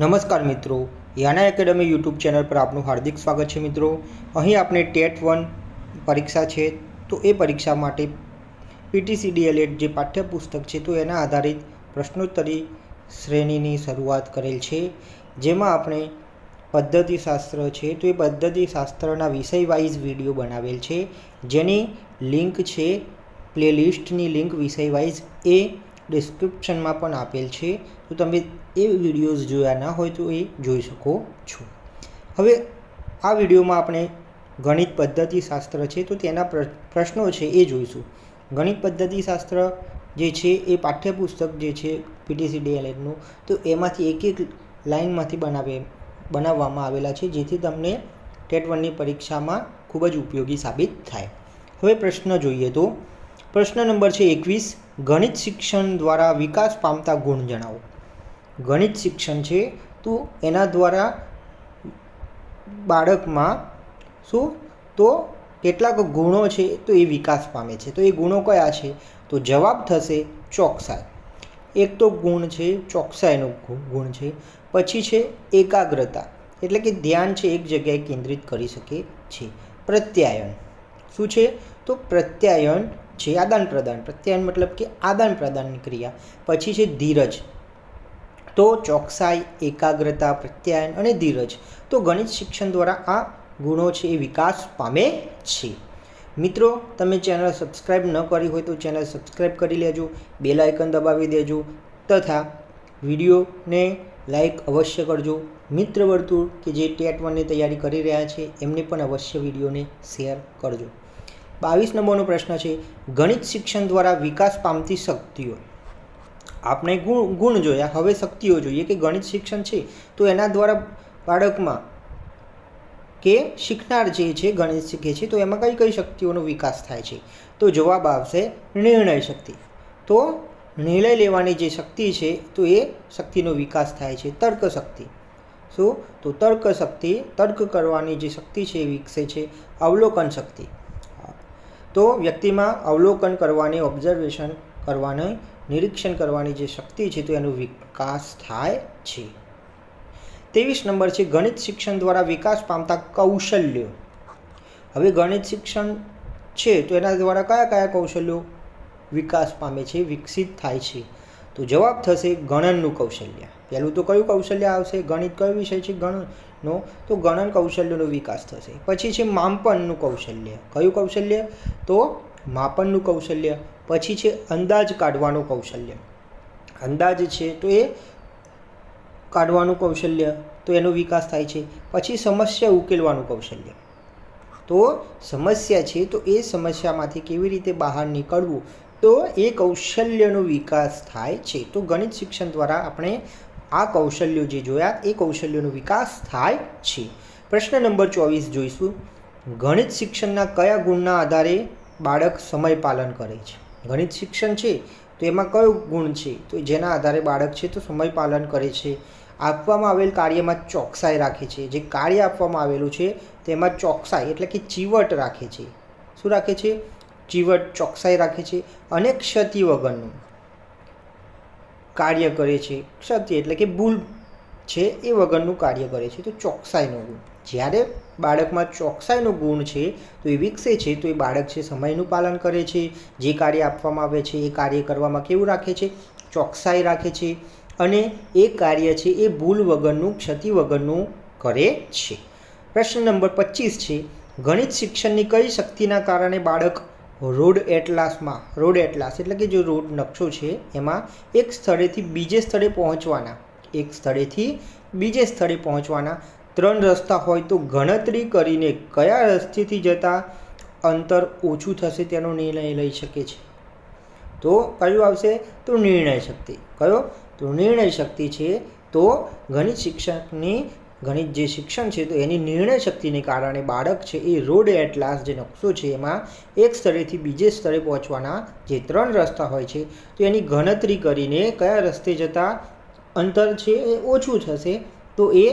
નમસ્કાર મિત્રો, યાના academy YouTube channel પર આપનું હાર્દિક સ્વાગત છે મિત્રો. અહીં આપણે ટેટ વન પરીક્ષા છે, તો એ પરીક્ષા માટે પીટીસીડીએલએડ જે પાઠ્યપુસ્તક છે, તો એના આધારિત પ્રશ્નોત્તરી શ્રેણીની શરૂઆત કરેલ છે. જેમાં આપણે પદ્ધતિશાસ્ત્ર છે, તો એ પદ્ધતિશાસ્ત્રના વિષય વાઇઝ વીડિયો બનાવેલ છે. જેની લિંક છે, પ્લેલિસ્ટની લિંક વિષય વાઇઝ એ ડિસ્ક્રિપ્શનમાં પણ આપેલ છે. તો તમે એ વિડીયોઝ જોયા ના હોય તો એ જોઈ શકો છો. હવે આ વિડીયોમાં આપણે ગણિત પદ્ધતિશાસ્ત્ર છે તો તેના પ્ર- પ્રશ્નો છે એ જોઈશું. ગણિત પદ્ધતિશાસ્ત્ર જે છે એ પાઠ્યપુસ્તક જે છે પીટીસી ડીએલએડનું તો એમાંથી એક એક લાઇનમાંથી બનાવે, બનાવવામાં આવેલા છે જેથી તમને ટેટ વનની પરીક્ષામાં ખૂબ જ ઉપયોગી સાબિત થાય. હવે પ્રશ્ન જોઈએ તો, પ્રશ્ન નંબર છે એકવીસ, ગણિત શિક્ષણ દ્વારા વિકાસ પામતા ગુણ જણાવો. ગણિત શિક્ષણ છે, તો એના દ્વારા બાળકમાં શું? તો કેટલાક ગુણો છે, તો એ વિકાસ પામે છે. તો એ ગુણો કયા છે? તો જવાબ થશે ચોકસાઈ. એક તો ગુણ છે, ચોકસાઈનો ગુણ છે. પછી છે એકાગ્રતા. એટલે કે ધ્યાન છે, એક જગ્યાએ કેન્દ્રિત કરી શકે છે. પ્રત્યાયન. શું છે? તો પ્રત્યાયન છે આદાન પ્રદાન પ્રત્યાયન મતલબ કે આદાન પ્રદાનની ક્રિયા. પછી છે ધીરજ. તો ચોકસાઈ, એકાગ્રતા, પ્રત્યાયન અને ધીરજ. તો ગણિત શિક્ષણ દ્વારા આ ગુણો છે એ વિકાસ પામે છે. મિત્રો, તમે ચેનલ સબસ્ક્રાઈબ ન કરી હોય તો ચેનલ સબસ્ક્રાઈબ કરી લેજો, બેલ આઇકન દબાવી દેજો તથા વિડીયોને લાઈક અવશ્ય કરજો. મિત્ર વર્તુળ કે જે ટેટ વનની તૈયારી કરી રહ્યા છે, એમને પણ અવશ્ય વિડીયોને શેર કરજો. બાવીસ નંબરનો પ્રશ્ન છે, ગણિત શિક્ષણ દ્વારા વિકાસ પામતી શક્તિઓ. આપણે ગુણ ગુણ જોયા હવે શક્તિઓ જોઈએ કે ગણિત શિક્ષણ છે, તો એના દ્વારા બાળકમાં કે શીખનાર જે છે, ગણિત શીખે છે, તો એમાં કઈ કઈ શક્તિઓનો વિકાસ થાય છે? તો જવાબ આવશે નિર્ણય શક્તિ. તો નિર્ણય લેવાની જે શક્તિ છે, તો એ શક્તિનો વિકાસ થાય છે, તર્ક શક્તિ. શું? તો તર્ક શક્તિ, તર્ક કરવાની જે શક્તિ છે, એ વિકસે છે, અવલોકન શક્તિ. તો વ્યક્તિમાં અવલોકન કરવાની ઓબ્ઝર્વેશન કરવાની નિરીક્ષણ કરવાની જે શક્તિ છે તો એનો વિકાસ થાય છે. ત્રેવીસ નંબર છે, ગણિત શિક્ષણ દ્વારા વિકાસ પામતા કૌશલ્યો. હવે ગણિત શિક્ષણ છે તો એના દ્વારા કયા કયા કૌશલ્યો વિકાસ પામે છે, વિકસિત થાય છે? તો જવાબ થશે ગણનનું કૌશલ્ય. પહેલું તો કયું કૌશલ્ય આવશે? ગણિત કયો વિષય છે? ગણનનો. તો ગણન કૌશલ્યનો વિકાસ થશે. પછી છે માપનનું કૌશલ્ય. કયું કૌશલ્ય? તો માપનનું કૌશલ્ય. પછી છે અંદાજ કાઢવાનું કૌશલ્ય. અંદાજ છે તો એ કાઢવાનું કૌશલ્ય, તો એનો વિકાસ થાય છે. પછી સમસ્યા ઉકેલવાનું કૌશલ્ય. તો સમસ્યા છે તો એ સમસ્યામાંથી કેવી રીતે બહાર નીકળવું? તો એ કૌશલ્યનો વિકાસ થાય છે. તો ગણિત શિક્ષણ દ્વારા આપણે આ કૌશલ્યો જે જોયા, એ કૌશલ્યોનો વિકાસ થાય છે. પ્રશ્ન નંબર ચોવીસ જોઈશું. ગણિત શિક્ષણના કયા ગુણના આધારે બાળક સમય પાલન કરે છે? ગણિત શિક્ષણ છે, તો એમાં કયો ગુણ છે? તો જેના આધારે બાળક છે, તો સમય પાલન કરે છે. આપવામાં આવેલ કાર્યમાં ચોકસાઈ રાખે છે. જે કાર્ય આપવામાં આવેલું છે, તેમાં ચોકસાઈ એટલે કે ચીવટ રાખે છે. શું રાખે છે? ચીવટ, ચોકસાઈ રાખે છે અને ક્ષતિ વગરનું કાર્ય કરે છે. ક્ષતિ એટલે કે ભૂલ છે, એ વગરનું કાર્ય કરે છે. તો ચોકસાઈનો ગુણ. જ્યારે બાળકમાં ચોકસાઈનો ગુણ છે, તો એ વિકસે છે, તો એ બાળક છે સમયનું પાલન કરે છે, જે કાર્ય આપવામાં આવે છે, એ કાર્ય કરવામાં કેવું રાખે છે? ચોકસાઈ રાખે છે અને એ કાર્ય છે એ ભૂલ વગરનું, ક્ષતિ વગરનું કરે છે. પ્રશ્ન નંબર પચીસ છે, ગણિત શિક્ષણની કઈ શક્તિના કારણે બાળક રોડ એટલાસમાં, રોડ એટલાસ એટલે કે જે રોડ નકશો છે, એમાં એક સ્થળેથી બીજે સ્થળે પહોંચવાના, એક સ્થળેથી બીજે સ્થળે પહોંચવાના ત્રણ રસ્તા હોય તો ગણતરી કરીને કયા રસ્તેથી જતાં અંતર ઓછું થશે તેનો નિર્ણય લઈ શકે છે. તો કયું આવશે? તો નિર્ણય શક્તિ. કયો? તો નિર્ણય શક્તિ છે તો ગણિત શિક્ષકની, ગણિત જે શિક્ષણ છે તો એની નિર્ણય શક્તિને કારણે બાળક છે એ રોડ એટલાસ જે નકશો છે એમાં એક સ્થળેથી બીજે સ્થળે પહોંચવાના જે ત્રણ રસ્તા હોય છે તો એની ગણતરી કરીને કયા રસ્તે જતાં અંતર છે એ ઓછું થશે તો એ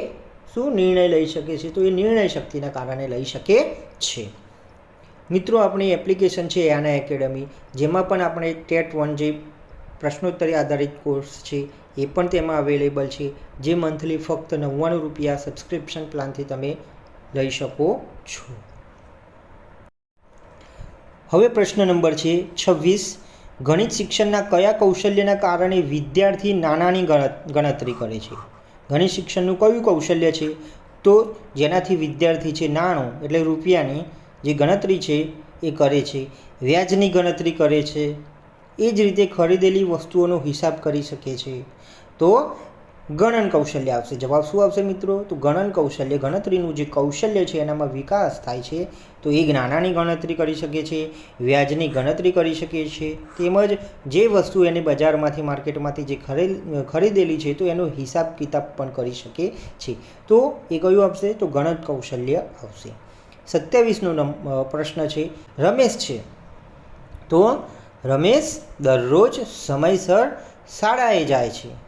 શું નિર્ણય લઈ શકે છે. તો એ નિર્ણય શક્તિના કારણે લઈ શકે છે. મિત્રો, આપણી એપ્લિકેશન છે યાના એકેડમી, જેમાં પણ આપણે ટેટ વન જે પ્રશ્નોત્તરી આધારિત કોર્સ છે, એ પણ તેમાં અવેલેબલ છે. જે મંથલી ફક્ત નવ્વાણું રૂપિયા સબસ્ક્રિપ્શન પ્લાનથી તમે લઈ શકો છો. હવે પ્રશ્ન નંબર છે છવ્વીસ. ગણિત શિક્ષણના કયા કૌશલ્યના કારણે વિદ્યાર્થી નાનાની ગણતરી કરે છે? ગણિત શિક્ષણનું કયું કૌશલ્ય છે? તો જેનાથી વિદ્યાર્થી છે નાણું, એટલે રૂપિયાની જે ગણતરી છે એ કરે છે. વ્યાજની ગણતરી કરે છે. એ જ રીતે ખરીદેલી વસ્તુઓનો હિસાબ કરી શકે છે. તો ગણન કૌશલ્ય આવશે. જવાબ શું આવશે મિત્રો? તો ગણન કૌશલ્ય, ગણતરીનું જે કૌશલ્ય છે એનામાં વિકાસ થાય છે. તો એ જ્ઞાનાની ગણતરી કરી શકે છે, વ્યાજની ગણતરી કરી શકે છે. તેમજ જે વસ્તુ એને બજારમાંથી, માર્કેટમાંથી જે ખરીદ ખરીદેલી છે તો એનો હિસાબ કિતાબ પણ કરી શકે છે. તો એ કયું આવશે? તો ગણન કૌશલ્ય આવશે. સત્યાવીસનો પ્રશ્ન છે, રમેશ છે. તો રમેશ દરરોજ સમયસર શાળાએ જાય છે.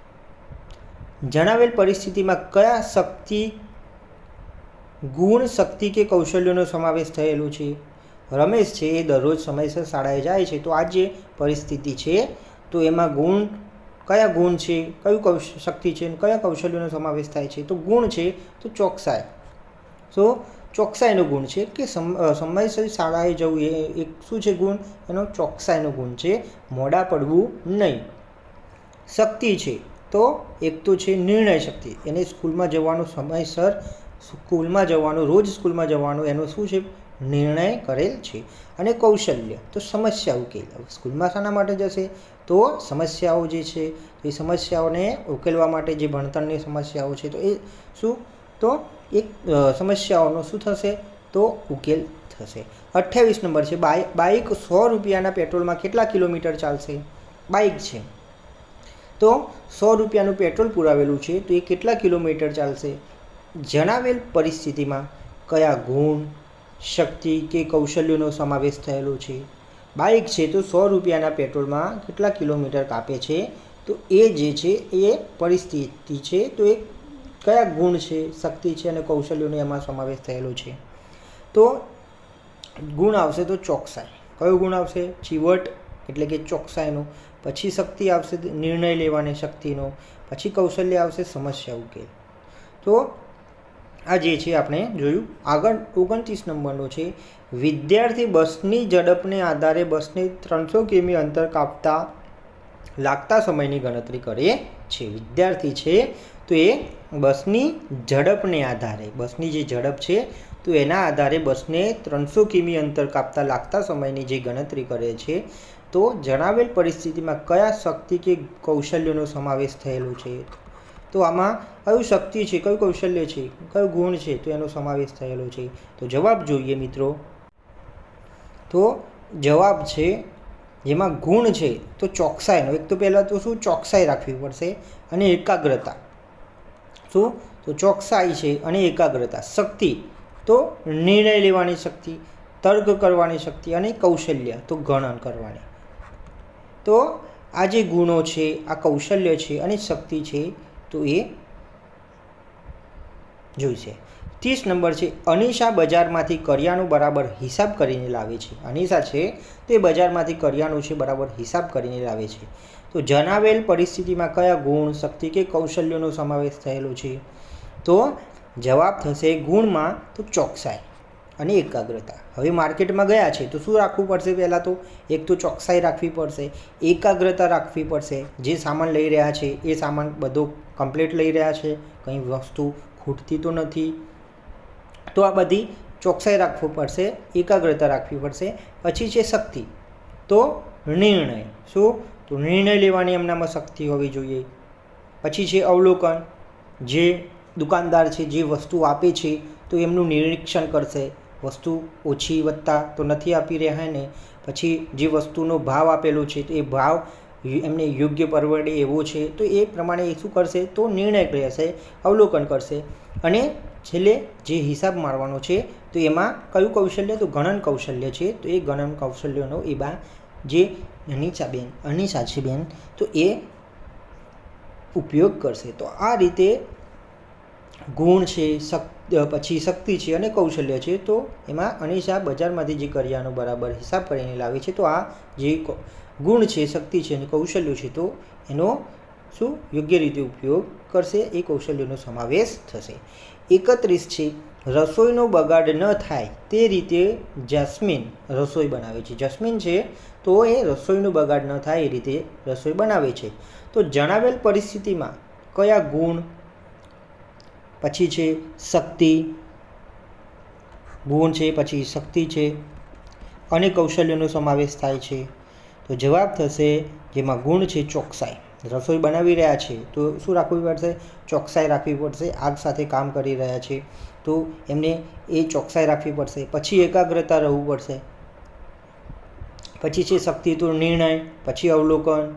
જણાવેલ પરિસ્થિતિમાં કયા શક્તિ, ગુણ શક્તિ કે કૌશલ્યોનો સમાવેશ થયેલો છે? રમેશ છે, એ દરરોજ સમયસર શાળાએ જાય છે. તો આ જે પરિસ્થિતિ છે, તો એમાં ગુણ, કયા ગુણ છે, કયું કૌશ, શક્તિ છે, અને કયા કૌશલ્યોનો સમાવેશ થાય છે? તો ગુણ છે, તો ચોકસાઈ. તો ચોકસાઈનો ગુણ છે કે સમ સમયસર શાળાએ જવું એ એક શું છે ગુણ? એનો ચોકસાઈનો ગુણ છે, મોડા પડવું નહીં. શક્તિ છે તો એક તો છે નિર્ણય શક્તિ. એને સ્કૂલમાં જવાનો સમયસર સ્કૂલમાં જવાનું, રોજ સ્કૂલમાં જવાનું, એનો શું છે? નિર્ણય કરેલ છે. અને કૌશલ્ય. તો સમસ્યા ઉકેલ સ્કૂલમાં શાના માટે જશે? તો સમસ્યાઓ જે છે, એ સમસ્યાઓને ઉકેલવા માટે જે ભણતરની સમસ્યાઓ છે, તો એ શું? તો એક સમસ્યાઓનો શું થશે? તો ઉકેલ થશે. અઠ્યાવીસ નંબર છે બાઇક બાઇક સો રૂપિયાના પેટ્રોલમાં કેટલા કિલોમીટર ચાલશે? બાઇક છે. તો સો રૂપિયાનું પેટ્રોલ પુરાવેલું છે, તો એ કેટલા કિલોમીટર ચાલશે? જણાવેલ પરિસ્થિતિમાં કયા ગુણ, શક્તિ કે કૌશલ્યોનો સમાવેશ થયેલો છે? બાઇક છે તો સો રૂપિયાના પેટ્રોલમાં કેટલા કિલોમીટર કાપે છે? તો એ જે છે એ પરિસ્થિતિ છે, તો એ કયા ગુણ છે, શક્તિ છે અને કૌશલ્યોનો એમાં સમાવેશ થયેલો છે? તો ગુણ આવશે તો ચોકસાઈ. કયો ગુણ આવશે? ચીવટ, એટલે કે ચોકસાઈનો. પછી શક્તિ આવશે નિર્ણય લેવાની શક્તિનો, પછી કૌશલ્ય આવશે સમસ્યા ઉકેલ. તો આ જે છે આપણે જોયું. આગળ ઓગણત્રીસ નંબરનો છે. વિદ્યાર્થી બસની ઝડપને આધારે બસને ત્રણસો કિમી અંતર કાપતા લાગતા સમયની ગણતરી કરે છે. વિદ્યાર્થી છે તો એ બસની ઝડપને આધારે, બસની જે ઝડપ છે તો એના આધારે બસને ત્રણસો કિમી અંતર કાપતા લાગતા સમયની જે ગણતરી કરે છે તો જણાવેલ પરિસ્થિતિમાં કયા શક્તિ કે કૌશલ્યનો સમાવેશ થયેલો છે? તો આમાં કયું શક્તિ છે, કયું કૌશલ્ય છે, કયો ગુણ છે, તો એનો સમાવેશ થયેલો છે. તો જવાબ જોઈએ મિત્રો. તો જવાબ છે, જેમાં ગુણ છે, તો ચોકસાઈનો એક તો પહેલાં તો શું? ચોકસાઈ રાખવી પડશે અને એકાગ્રતા. શું? તો ચોકસાઈ છે અને એકાગ્રતા. શક્તિ, તો નિર્ણય લેવાની શક્તિ, તર્ક કરવાની શક્તિ અને કૌશલ્ય, તો ગણન કરવાની. તો આ જે ગુણો છે, આ કૌશલ્ય છે અને શક્તિ છે, તો એ જોઈશે. ત્રીસ નંબર છે, અનિશા બજારમાંથી કરિયાણું બરાબર હિસાબ કરીને લાવે છે. અનિશા છે, તે બજારમાંથી કરિયાણું છે, બરાબર હિસાબ કરીને લાવે છે. તો જણાવેલ પરિસ્થિતિમાં કયા ગુણ, શક્તિ કે કૌશલ્યોનો સમાવેશ થયેલો છે? તો જવાબ થશે ગુણમાં, તો ચોકસાઈ. અને એકાગ્રતા. હવે માર્કેટમાં ગયા છે, તો શું રાખવું પડશે પહેલાં તો? એક તો ચોકસાઈ રાખવી પડશે, એકાગ્રતા રાખવી પડશે. જે સામાન લઈ રહ્યા છે, એ સામાન બધો કમ્પ્લીટ લઈ રહ્યા છે, કંઈ વસ્તુ ખૂટતી તો નથી. તો આ બધી ચોકસાઈ રાખવું પડશે, એકાગ્રતા રાખવી પડશે. પછી છે શક્તિ. તો નિર્ણય. શું? તો નિર્ણય લેવાની એમનામાં શક્તિ હોવી જોઈએ. પછી છે અવલોકન. જે દુકાનદાર છે, જે વસ્તુ આપે છે, તો એમનું નિરીક્ષણ કરશે. વસ્તુ ઓછી વત્તા તો નથી આપી રહ્યા ને, પછી જે વસ્તુનો ભાવ આપેલો છે તો એ ભાવ એમને યોગ્ય પરવડે એવો છે, તો એ પ્રમાણે એ શું કરશે? તો નિર્ણય રહેશે અવલોકન કરશે. અને છેલ્લે જે હિસાબ મારવાનો છે, તો એમાં કયું કૌશલ્ય? તો ગણન કૌશલ્ય છે, તો એ ગણન કૌશલ્યનો એ બા, જે અનિશા બેન અનિશા છે બેન, તો એ ઉપયોગ કરશે. તો આ રીતે ગુણ છે, શક પછી શક્તિ છે અને કૌશલ્ય છે, તો એમાં અનિશા બજારમાંથી જે કરિયાનો બરાબર હિસાબ કરીને લાવે છે, તો આ જે ગુણ છે, શક્તિ છે અને કૌશલ્યો છે, તો એનો શું? યોગ્ય રીતે ઉપયોગ કરશે, એ કૌશલ્યનો સમાવેશ થશે. એકત્રીસ છે, રસોઈનો બગાડ ન થાય, તે રીતે જાસ્મિન રસોઈ બનાવે છે. જાસ્મીન છે, તો એ રસોઈનો બગાડ ન થાય, એ રીતે રસોઈ બનાવે છે. તો જણાવેલ પરિસ્થિતિમાં કયા ગુણ પછી છે શક્તિ. ગુણ છે, પછી શક્તિ છે. અને કૌશલ્યનો સમાવેશ થાય છે. તો જવાબ થશે જેમાં ગુણ છે ચોકસાઈ. રસોઈ બનાવી રહ્યા છે, તો શું રાખવું પડશે? ચોકસાઈ રાખવી પડશે. આગ સાથે કામ કરી રહ્યા છે. તો એમને એ ચોકસાઈ રાખવી પડશે. પછી એકાગ્રતા રહેવું પડશે. પછી છે શક્તિ તો નિર્ણય, પછી અવલોકન,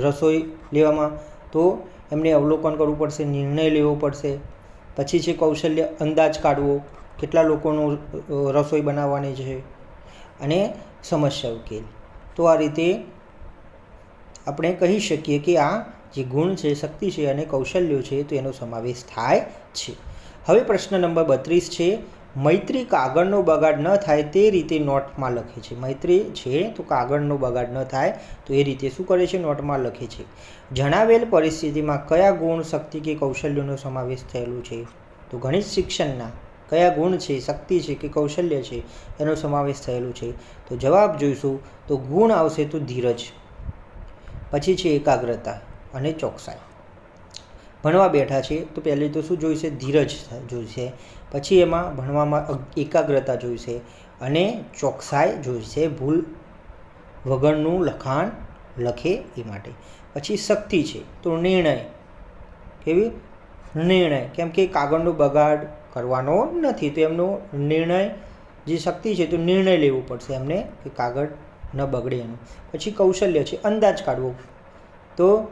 રસોઈ લેવામાં. તો એમને અવલોકન કરવું પડશે, નિર્ણય લેવો પડશે. પછી છે કૌશલ્ય અંદાજ કાઢવો, કેટલા લોકોનું રસોઈ બનાવવાની છે અને સમસ્યા ઉકેલ. તો આ રીતે આપણે કહી શકીએ કે આ જે ગુણ છે, શક્તિ છે અને કૌશલ્યો છે, તો એનો સમાવેશ થાય છે. હવે પ્રશ્ન નંબર બત્રીસ છે મૈત્રી કાગળનો બગાડ ન થાય તે રીતે નોટમાં લખે છે. મૈત્રી છે તો કાગળનો બગાડ ન થાય તો એ રીતે શું કરે છે? નોટમાં લખે છે. જણાવેલ પરિસ્થિતિમાં કયા ગુણ શક્તિ કે કૌશલ્યોનો સમાવેશ થયેલો છે? તો ગણિત શિક્ષણના કયા ગુણ છે, શક્તિ છે કે કૌશલ્ય છે એનો સમાવેશ થયેલો છે. તો જવાબ જોઈશું તો ગુણ આવશે તો ધીરજ, પછી છે એકાગ્રતા અને ચોકસાઈ. ભણવા બેઠા છે તો પહેલી તો શું જોઈશે? ધીરજ જોઈશે. પછી એમાં ભણવામાં એકાગ્રતા જોઈશે અને ચોકસાઈ જોઈશે, ભૂલ વગરનું લખાણ લખે એ માટે. પછી શક્તિ છે, તો નિર્ણય. કેવી? નિર્ણય. કેમ કે કાગળનો બગાડ કરવાનો નથી, તો એમનો નિર્ણય, જે શક્તિ છે તો નિર્ણય લેવો પડશે એમને કે કાગળ ન બગડે એનું. પછી કૌશલ્ય છે, અંદાજ કાઢવો. તો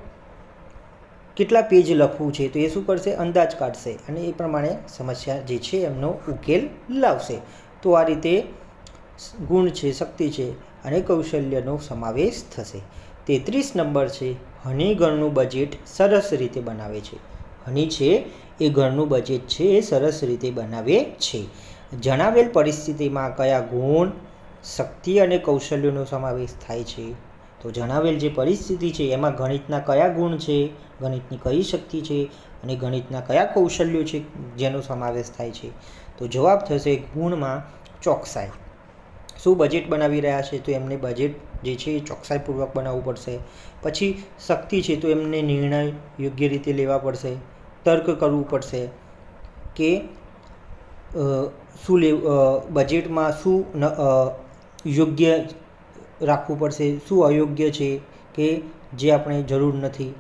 કેટલા પેજ લખવું છે તો એ શું કરશે? અંદાજ કાઢશે અને એ પ્રમાણે સમસ્યા જે છે એમનો ઉકેલ લાવશે. તો આ રીતે ગુણ છે, શક્તિ છે અને કૌશલ્યનો સમાવેશ થશે. તેત્રીસ નંબર છે, હની ઘરનું બજેટ સરસ રીતે બનાવે છે. હની છે, એ ઘરનું બજેટ છે, એ સરસ રીતે બનાવે છે. જણાવેલ પરિસ્થિતિમાં કયા ગુણ, શક્તિ અને કૌશલ્યોનો સમાવેશ થાય છે? તો જણાવેલ જે પરિસ્થિતિ છે, એમાં ગણિતના કયા ગુણ છે, ગણિતની કઈ શક્તિ છે અને ગણિતના કયા કૌશલ્યો છે જેનો સમાવેશ થાય છે? તો જવાબ થશે ગુણમાં ચોકસાઈ. શું બજેટ બનાવી રહ્યા છે? તો એમને બજેટ જે છે એ ચોકસાઈપૂર્વક બનાવવું પડશે. પછી શક્તિ છે, તો એમને નિર્ણય યોગ્ય રીતે લેવા પડશે. તર્ક કરવું પડશે કે શું લેવું બજેટમાં શું યોગ્ય રાખવું પડશે, શું અયોગ્ય છે કે જે આપણે જરૂર નથી.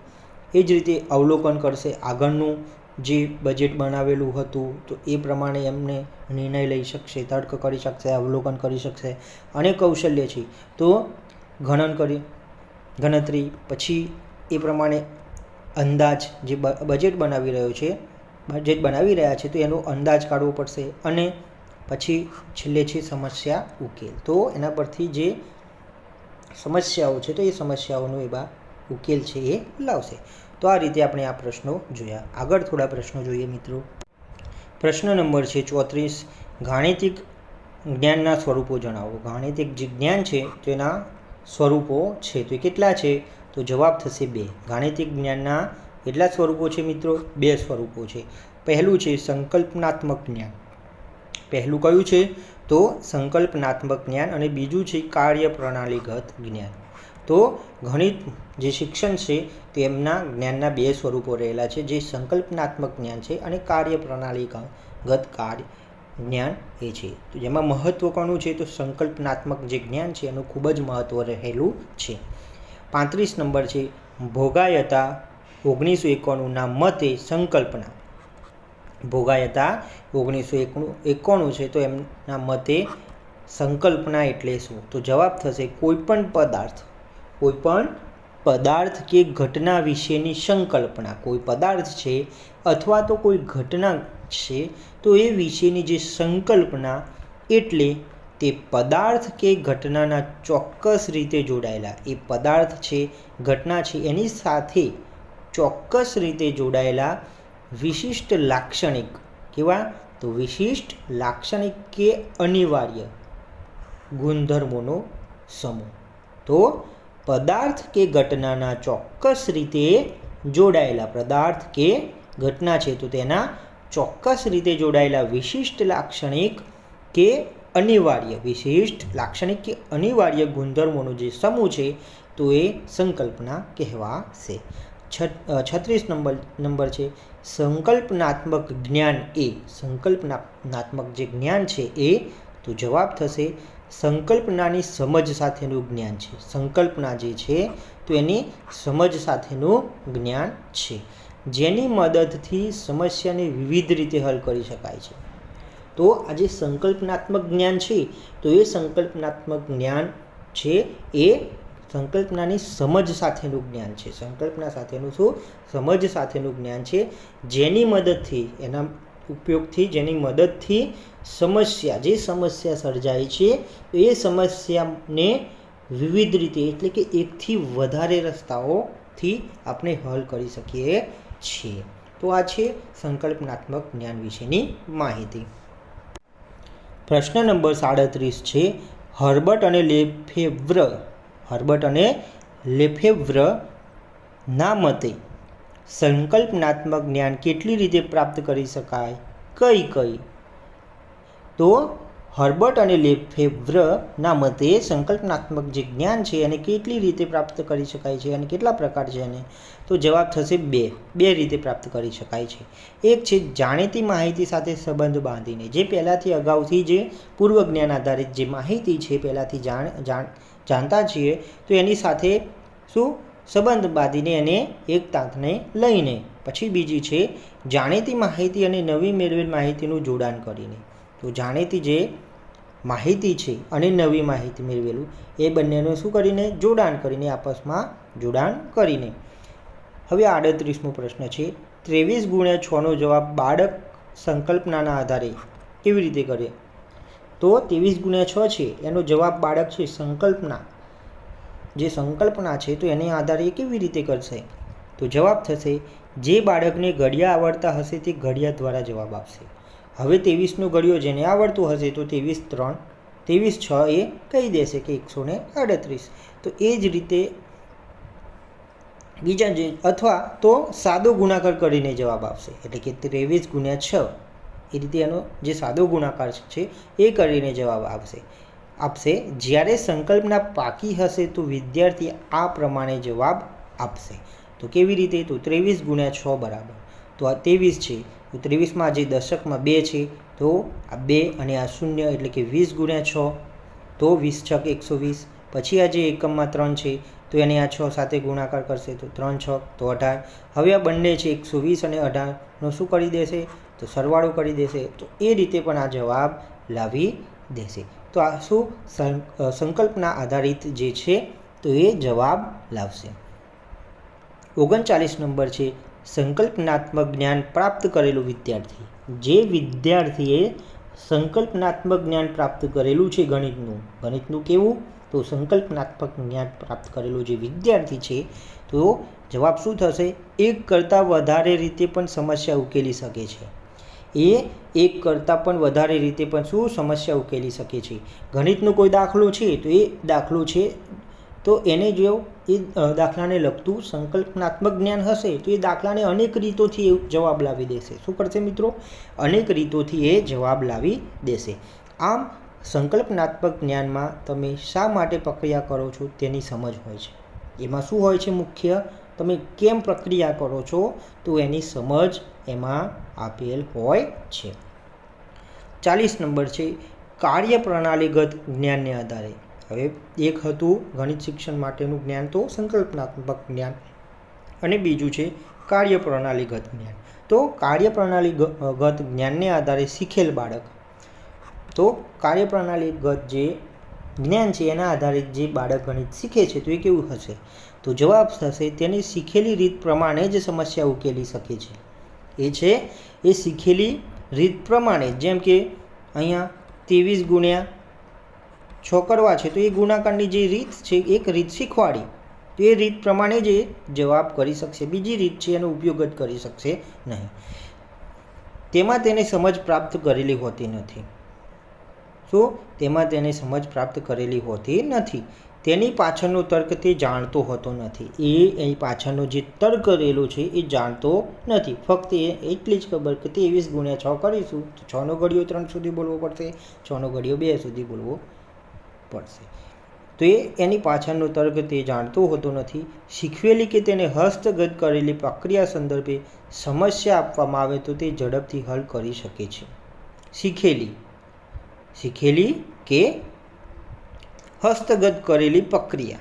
એ જ રીતે અવલોકન કરશે આગળનું જે બજેટ બનાવેલું હતું, તો એ પ્રમાણે એમને નિર્ણય લઈ શકશે, તર્ક કરી શકશે, અવલોકન કરી શકશે અને કૌશલ્ય છે. તો ગણન કરી, ગણતરી, પછી એ પ્રમાણે અંદાજ જે બજેટ બનાવી રહ્યો છે બજેટ બનાવી રહ્યા છે, તો એનો અંદાજ કાઢવો પડશે અને પછી છેલ્લે છે સમસ્યા ઉકેલ. તો એના પરથી જે સમસ્યાઓ છે તો એ સમસ્યાઓનો એવા ઉકેલ છે એ લાવશે. તો આ રીતે આપણે આ પ્રશ્નો જોયા. આગળ થોડા પ્રશ્નો જોઈએ મિત્રો. પ્રશ્ન નંબર છે ચોત્રીસ. ગાણિતિક જ્ઞાનના સ્વરૂપો જણાવો. ગાણિતિક જે જ્ઞાન છે તેના સ્વરૂપો છે તો એ કેટલા છે? તો જવાબ થશે બે. ગાણિતિક જ્ઞાનના કેટલા સ્વરૂપો છે મિત્રો? બે સ્વરૂપો છે. પહેલું છે સંકલ્પનાત્મક જ્ઞાન. પહેલું કયું છે? તો સંકલ્પનાત્મક જ્ઞાન અને બીજું છે કાર્ય પ્રણાલીગત જ્ઞાન. તો ગણિત જે શિક્ષણ છે તેમના જ્ઞાનના બે સ્વરૂપો રહેલા છે. જે સંકલ્પનાત્મક જ્ઞાન છે અને કાર્ય પ્રણાલીગત કાર્ય જ્ઞાન એ છે. તો જેમાં મહત્ત્વ કોનું છે? તો સંકલ્પનાત્મક જે જ્ઞાન છે એનું ખૂબ જ મહત્ત્વ રહેલું છે. પાંત્રીસ નંબર છે, ભોગાયતા ઓગણીસો એકાણુંના મતે સંકલ્પના. ભોગાયતા ઓગણીસો એકાણું છે તો એમના મતે સંકલ્પના એટલે શું? તો જવાબ થશે કોઈપણ પદાર્થ કોઈપણ પદાર્થ કે ઘટના વિશેની સંકલ્પના. કોઈ પદાર્થ છે અથવા તો કોઈ ઘટના છે તો એ વિશેની જે સંકલ્પના એટલે તે પદાર્થ કે ઘટનાના ચોક્કસ રીતે જોડાયેલા. એ પદાર્થ છે, ઘટના છે, એની સાથે ચોક્કસ રીતે જોડાયેલા વિશિષ્ટ લાક્ષણિક કેવા? તો વિશિષ્ટ લાક્ષણિક કે અનિવાર્ય ગુણધર્મોનો સમૂહ. તો પદાર્થ કે ઘટનાના ચોક્કસ રીતે જોડાયેલા પદાર્થ કે ઘટના છે, તો તેના ચોક્કસ રીતે જોડાયેલા વિશિષ્ટ લાક્ષણિક કે અનિવાર્ય. વિશિષ્ટ લાક્ષણિક કે અનિવાર્ય ગુણધર્મોનો જે સમૂહ છે, તો એ સંકલ્પના કહેવાશે. છત્રીસ નંબર નંબર છે. સંકલ્પનાત્મક જ્ઞાન એ, સંકલ્પનાત્મક જે જ્ઞાન છે એ, તો જવાબ થશે સંકલ્પનાની સમજ સાથેનું જ્ઞાન છે. સંકલ્પના જે છે, તો એની સમજ સાથેનું જ્ઞાન છે. જેની મદદથી સમસ્યાને વિવિધ રીતે હલ કરી શકાય છે. તો આ જે સંકલ્પનાત્મક જ્ઞાન છે, તો એ સંકલ્પનાત્મક જ્ઞાન છે એ સંકલ્પનાની સમજ સાથેનું જ્ઞાન છે. સંકલ્પના સાથેનું શું? સમજ સાથેનું જ્ઞાન છે. જેની મદદથી, એના ઉપયોગથી, જેની મદદથી સમસ્યા, જે સમસ્યા સર્જાય છે, એ સમસ્યાને વિવિધ રીતે, એટલે કે એકથી વધારે રસ્તાઓથી આપણે હલ કરી શકીએ છીએ. તો આ છે સંકલ્પનાત્મક જ્ઞાન વિશેની માહિતી. પ્રશ્ન નંબર સાડત્રીસ છે હર્બટ અને લેફેવ્ર હર્બટ અને લેફેવ્ર ના મતે સંકલ્પનાત્મક જ્ઞાન કેટલી રીતે પ્રાપ્ત કરી શકાય? કઈ કઈ? તો હર્બર્ટ અને લેફેવ્ર ના મતે સંકલ્પનાત્મક જે જ્ઞાન છે એને કેટલી રીતે પ્રાપ્ત કરી શકાય છે અને કેટલા પ્રકાર છે એને? તો જવાબ થશે બે. બે રીતે પ્રાપ્ત કરી શકાય છે. એક છે જાણીતી માહિતી સાથે સંબંધ બાંધીને. જે પહેલાંથી અગાઉથી જે પૂર્વ જ્ઞાન આધારિત જે માહિતી છે, પહેલાંથી જાણ જાણ જાણતા છીએ, તો એની સાથે શું સંબંધ બાંધીને એને એક તાંતને લઈને. પછી બીજી છે, જાણીતી માહિતી અને નવી મેળવેલ માહિતીનું જોડાણ કરીને. તો જાણીતી જે માહિતી છે અને નવી માહિતી મેળવેલું, એ બંનેનું શું કરીને? જોડાણ કરીને, આપસમાં જોડાણ કરીને. હવે આડત્રીસમો પ્રશ્ન છે, ત્રેવીસ ગુણ્યા છનો જવાબ બાળક સંકલ્પનાના આધારે કેવી રીતે કરે? તો ત્રેવીસ ગુણ્યા છ છે. એનો જવાબ બાળક છે સંકલ્પના. જે સંકલ્પના છે તો એને આધારે કેવી રીતે કરશે? તો જવાબ થશે, જે બાળકને ઘડિયા આવડતા હશે તે ઘડિયા દ્વારા જવાબ આપશે. હવે ત્રેવીસનો ઘડિયો જેને આવડતું હશે તો ત્રેવીસ ત્રણ, ત્રેવીસ છ એ કહી દેશે કે એકસો ને આડત્રીસ. તો એ જ રીતે બીજા જે, અથવા તો સાદો ગુણાકાર કરીને જવાબ આપશે. એટલે કે ત્રેવીસ ગુણ્યા છ. એ રીતે એનો જે સાદો ગુણાકાર છે, એ કરીને જવાબ આપશે. આપશે, જ્યારે સંકલ્પના પાકી હશે તો વિદ્યાર્થી આ પ્રમાણે જવાબ આપશે. તો કેવી રીતે? તો ત્રેવીસ ગુણ્યા છ બરાબર. તો આ ત્રેવીસ છે. તો ત્રેવીસમાં જે દશકમાં બે છે, તો આ બે અને આ શૂન્ય એટલે કે વીસ ગુણ્યા છ, તો વીસ છક એકસો વીસ. પછી આ જે એકમમાં ત્રણ છે, તો એને આ છ સાથે ગુણાકાર કરશે તો ત્રણ છ તો અઢાર. હવે આ બંને છે એકસો વીસ અને અઢારનો શું કરી દેશે? તો સરવાળો કરી દેશે. તો એ રીતે પણ આ જવાબ લાવી દેશે. તો આ શું? સંકલ્પના આધારિત જે છે, તો એ જવાબ લાવશે. ઓગણચાલીસ નંબર છે, સંકલ્પનાત્મક જ્ઞાન પ્રાપ્ત કરેલું વિદ્યાર્થી. જે વિદ્યાર્થીએ સંકલ્પનાત્મક જ્ઞાન પ્રાપ્ત કરેલું છે ગણિતનું. ગણિતનું કેવું? તો સંકલ્પનાત્મક જ્ઞાન પ્રાપ્ત કરેલું જે વિદ્યાર્થી છે, તો જવાબ શું થશે? એક કરતાં વધારે રીતે પણ સમસ્યા ઉકેલી શકે છે. એ એક કરતાં પણ વધારે રીતે પણ શું સમસ્યા ઉકેલી શકે છે? ગણિતનો કોઈ દાખલો છે તો એ દાખલો છે, તો એને જો એ દાખલાને લગતું સંકલ્પનાત્મક જ્ઞાન હશે તો એ દાખલાને અનેક રીતોથી એ જવાબ લાવી દેશે. શું કરશે મિત્રો? અનેક રીતોથી એ જવાબ લાવી દેશે. આમ, સંકલ્પનાત્મક જ્ઞાનમાં તમે શા માટે પ્રક્રિયા કરો છો તેની સમજ હોય છે. એમાં શું હોય છે મુખ્ય? તમે કેમ પ્રક્રિયા કરો છો? તો એની સમજ એમાં આપેલ હોય છે. ચાલીસ નંબર છે, કાર્યપ્રણાલીગત જ્ઞાનને આધારે. હવે એક હતું ગણિત શિક્ષણ માટેનું જ્ઞાન, તો સંકલ્પનાત્મક જ્ઞાન. અને બીજું છે, કાર્યપ્રણાલીગત જ્ઞાન. તો કાર્યપ્રણાલીગત જ્ઞાનને આધારે શીખેલ બાળક. તો કાર્યપ્રણાલીગત જે જ્ઞાન છે, એના આધારે જે બાળક ગણિત શીખે છે, તો એ કેવું હશે? તો જવાબ થશે, તેની શીખેલી રીત પ્રમાણે જ સમસ્યા ઉકેલી શકે છે. એ છે, એ શીખેલી રીત પ્રમાણે, જેમ કે અહીંયા ત્રેવીસ ગુણ્યા છ કરવા છે, તો એ ગુણાકારની જે રીત છે, એક રીત શીખવાડી, તો એ રીત પ્રમાણે જ એ જવાબ કરી શકશે, બીજી રીત છે, એનો ઉપયોગ જ કરી શકશે નહીં. તેમાં તેને સમજ પ્રાપ્ત કરેલી હોતી નથી. શું? તેમાં તેને સમજ પ્રાપ્ત કરેલી હોતી નથી. તેની પાછળનો તર્ક તે જાણતો હોતો નથી. એ એની પાછળનો જે તર્ક કરેલું છે એ જાણતો નથી. ફક્ત એ એટલી જ ખબર કે ત્રેવીસ ગુણ્યા છ કરીશું તો છનો ઘડિયો ત્રણ સુધી બોલવો પડશે. છનો ઘડિયો બે સુધી બોલવો પડશે. તો એ એની પાછળનો તર્ક તે જાણતો હોતો નથી. શીખવેલી કે તેને હસ્તગત કરેલી પ્રક્રિયા સંદર્ભે સમસ્યા આપવામાં આવે તો તે ઝડપથી હલ કરી શકે છે. શીખેલી. શીખેલી કે હસ્તગત કરેલી પ્રક્રિયા.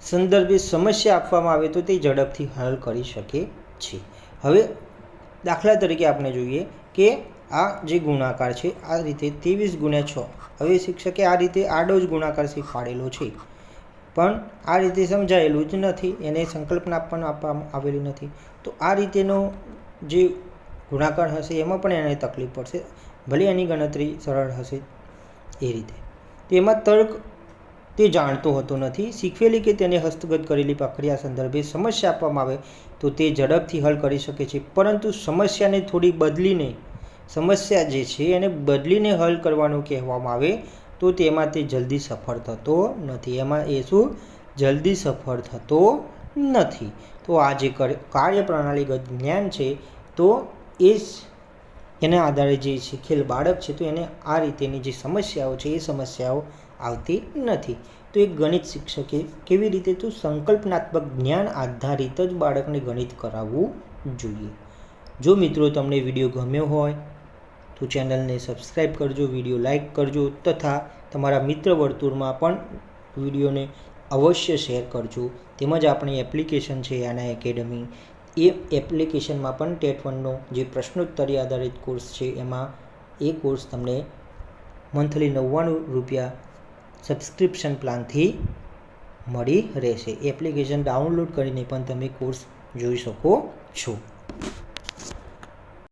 સંદર્ભે સમસ્યા આપવામાં આવે તો તે ઝડપથી હલ કરી શકે છે. હવે દાખલા તરીકે આપણે જોઈએ કે આ જે ગુણાકાર છે, આ રીતે ત્રેવીસ ગુણ્યા છ. હવે શિક્ષકે આ રીતે આડો જ ગુણાકાર શીખવાડેલો છે. પણ આ રીતે સમજાયેલું જ નથી, એને સંકલ્પના પણ આપવામાં આવેલી નથી. તો આ રીતેનો જે ગુણાકાર હશે, એમાં પણ એને તકલીફ પડશે. ભલે એની ગણતરી સરળ હશે એ રીતે. તેમાં તર્ક તે જાણતો હોતો નથી. શીખવેલી કે તેને હસ્તગત કરેલી પ્રક્રિયા સંદર્ભે સમસ્યા આપવામાં આવે તો તે ઝડપથી હલ કરી શકે છે. પરંતુ સમસ્યાને થોડી બદલીને, સમસ્યા જે છે એને બદલીને હલ કરવાનું કહેવામાં આવે તો તેમાં તે જલ્દી સફળ થતો નથી. એમાં એ શું? જલ્દી સફળ થતો નથી. તો આ જે કર- કાર્યપ્રણાલીગત જ્ઞાન છે તો એ એના આધારે જે શીખેલ બાળક છે, તો એને આ રીતેની જે સમસ્યાઓ છે, એ સમસ્યાઓ આવતી નથી. તો એક ગણિત શિક્ષકે કેવી રીતે તો સંકલ્પનાત્મક જ્ઞાન આધારિત જ બાળકને ગણિત કરાવવું જોઈએ. જો મિત્રો તમને વીડિયો ગમ્યો હોય, તો ચેનલને સબસ્ક્રાઈબ કરજો, વીડિયો લાઇક કરજો તથા તમારા મિત્ર વર્તુળમાં પણ વિડીયોને અવશ્ય શેર કરજો. તેમજ આપણી એપ્લિકેશન છે આના એકેડમી એ એપ્લિકેશનમાં પણ ટેટ વનનો જે પ્રશ્નોત્તરી આધારિત કોર્સ છે, એમાં એ કોર્સ તમને મંથલી નવ્વાણું રૂપિયા સબસ્ક્રિપ્શન પ્લાનથી મળી રહેશે. એપ્લિકેશન ડાઉનલોડ કરીને પણ તમે કોર્સ જોઈ શકો છો.